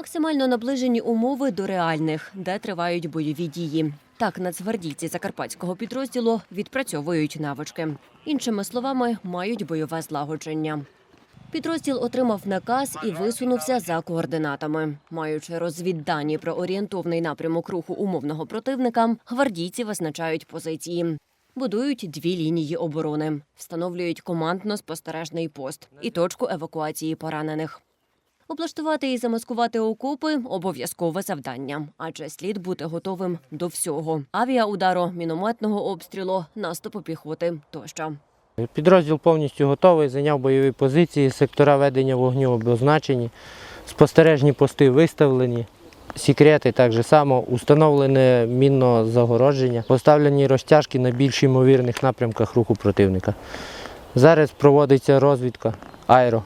Максимально наближені умови до реальних, де тривають бойові дії. Так, нацгвардійці закарпатського підрозділу відпрацьовують навички. Іншими словами, мають бойове злагодження. Підрозділ отримав наказ і висунувся за координатами. Маючи розвіддані про орієнтовний напрямок руху умовного противника, гвардійці визначають позиції. Будують дві лінії оборони, встановлюють командно-спостережний пост і точку евакуації поранених. Облаштувати і замаскувати окопи обов'язкове завдання, адже слід бути готовим до всього: авіаудару, мінометного обстрілу, наступу піхоти тощо. Підрозділ повністю готовий, зайняв бойові позиції, сектора ведення вогню обозначені, спостережні пости виставлені, секрети так же само, установлене мінне загородження, поставлені розтяжки на більш ймовірних напрямках руху противника. Зараз проводиться розвідка аеро.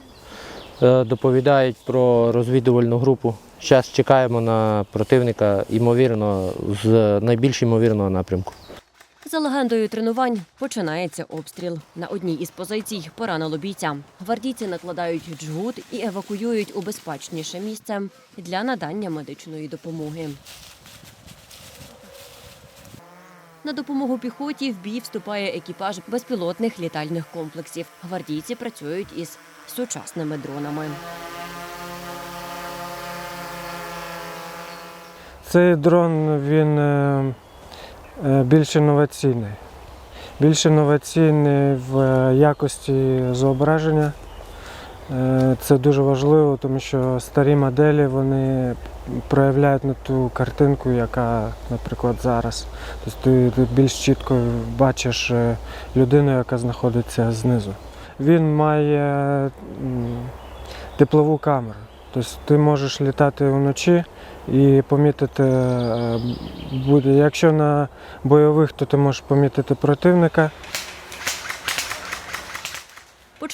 Е, Доповідають про розвідувальну групу. Зараз чекаємо на противника ймовірно, з найбільш ймовірного напрямку. За легендою тренувань починається обстріл. На одній із позицій поранило бійця. Гвардійці накладають джгут і евакуюють у безпечніше місце для надання медичної допомоги. На допомогу піхоті в бій вступає екіпаж безпілотних літальних комплексів. Гвардійці працюють із сучасними дронами. Цей дрон він е, е, більш інноваційний. Більш інноваційний в е, якості зображення. Е, Це дуже важливо, тому що старі моделі вони проявляють на ту картинку, яка, наприклад, зараз. Тобто ти, більш чітко бачиш е, людину, яка знаходиться знизу. Він має теплову камеру. Тобто ти можеш літати вночі і помітити е. Якщо на бойових, то ти можеш помітити противника.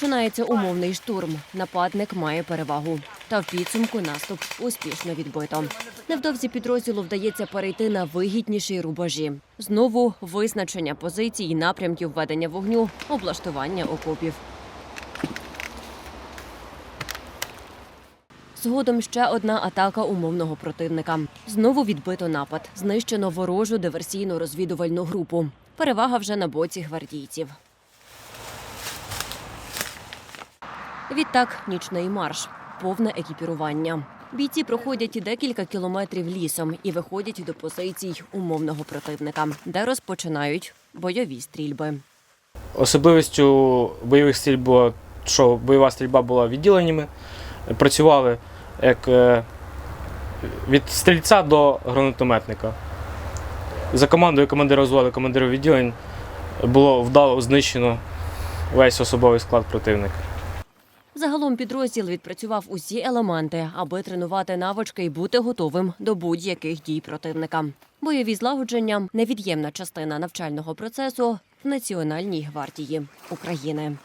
Починається умовний штурм. Нападник має перевагу. Та в підсумку наступ успішно відбито. Невдовзі підрозділу вдається перейти на вигідніші рубежі. Знову визначення позицій, і напрямків ведення вогню, облаштування окопів. Згодом ще одна атака умовного противника. Знову відбито напад. Знищено ворожу диверсійно-розвідувальну групу. Перевага вже на боці гвардійців. Відтак нічний марш, повне екіпірування. Бійці проходять декілька кілометрів лісом і виходять до позицій умовного противника, де розпочинають бойові стрільби. Особливістю бойових стрільб було, що бойова стрільба була відділеннями. Працювали як е, від стрільця до гранатометника. За командою командира взводу, командира відділень було вдало знищено весь особовий склад противника. Загалом підрозділ відпрацював усі елементи, аби тренувати навички і бути готовим до будь-яких дій противника. Бойові злагодження невід'ємна частина навчального процесу в Національній гвардії України.